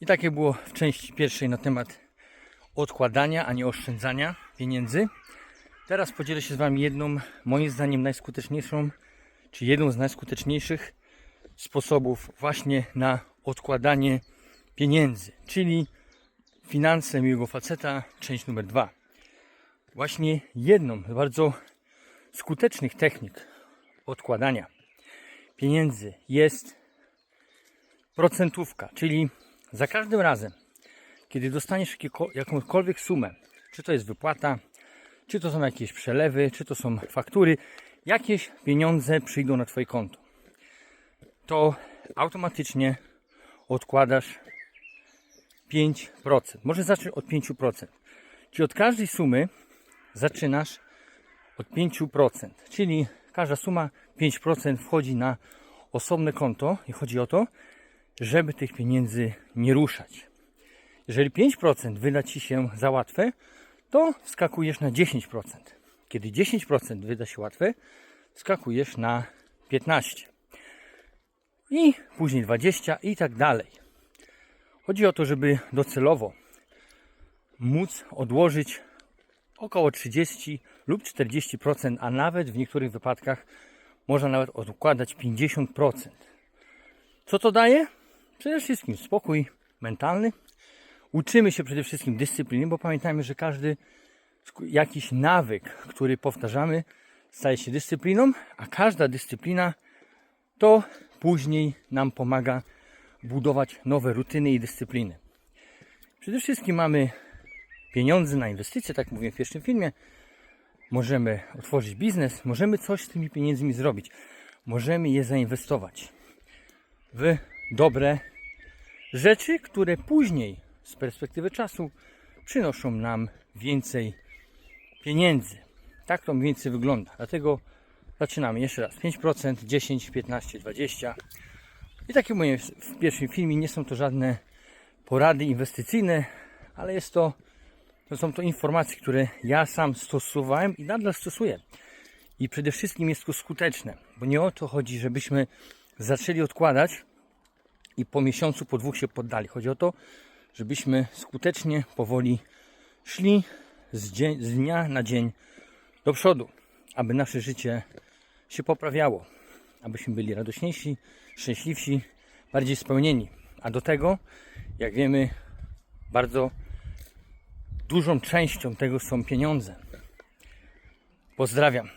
I tak jak było w części pierwszej na temat odkładania, a nie oszczędzania pieniędzy. Teraz podzielę się z Wami jedną, moim zdaniem najskuteczniejszą, czy jedną z najskuteczniejszych sposobów właśnie na odkładanie pieniędzy, czyli finanse miłego faceta, część numer dwa. Właśnie jedną z bardzo skutecznych technik odkładania pieniędzy jest procentówka, czyli za każdym razem, kiedy dostaniesz jakąkolwiek sumę, czy to jest wypłata, czy to są jakieś przelewy, czy to są faktury, jakieś pieniądze przyjdą na Twoje konto, to automatycznie odkładasz 5%. Może zacznij od 5%. Czyli od każdej sumy zaczynasz od 5%. Czyli każda suma 5% wchodzi na osobne konto i chodzi o to, żeby tych pieniędzy nie ruszać. Jeżeli 5% wyda Ci się za łatwe, to wskakujesz na 10%. Kiedy 10% wyda się łatwe, skakujesz na 15%. I później 20% i tak dalej. Chodzi o to, żeby docelowo móc odłożyć około 30 lub 40%, a nawet w niektórych wypadkach można nawet odkładać 50%. Co to daje? Przede wszystkim spokój mentalny. Uczymy się przede wszystkim dyscypliny, bo pamiętajmy, że każdy jakiś nawyk, który powtarzamy, staje się dyscypliną, a każda dyscyplina to później nam pomaga budować nowe rutyny i dyscypliny. Przede wszystkim mamy pieniądze na inwestycje, tak mówiłem w pierwszym filmie. Możemy otworzyć biznes, możemy coś z tymi pieniędzmi zrobić. Możemy je zainwestować w dobre rzeczy, które później z perspektywy czasu przynoszą nam więcej pieniędzy. Tak to mniej więcej wygląda. Dlatego zaczynamy jeszcze raz. 5%, 10, 15, 20. I tak jak mówiłem w pierwszym filmie, nie są to żadne porady inwestycyjne, ale jest to, to są to informacje, które ja sam stosowałem i nadal stosuję. I przede wszystkim jest to skuteczne, bo nie o to chodzi, żebyśmy zaczęli odkładać i po miesiącu, po dwóch się poddali. Chodzi o to, żebyśmy skutecznie, powoli szli z, dzień, z dnia na dzień do przodu, aby nasze życie się poprawiało, abyśmy byli radośniejsi, szczęśliwsi, bardziej spełnieni. A do tego, jak wiemy, bardzo dużą częścią tego są pieniądze. Pozdrawiam.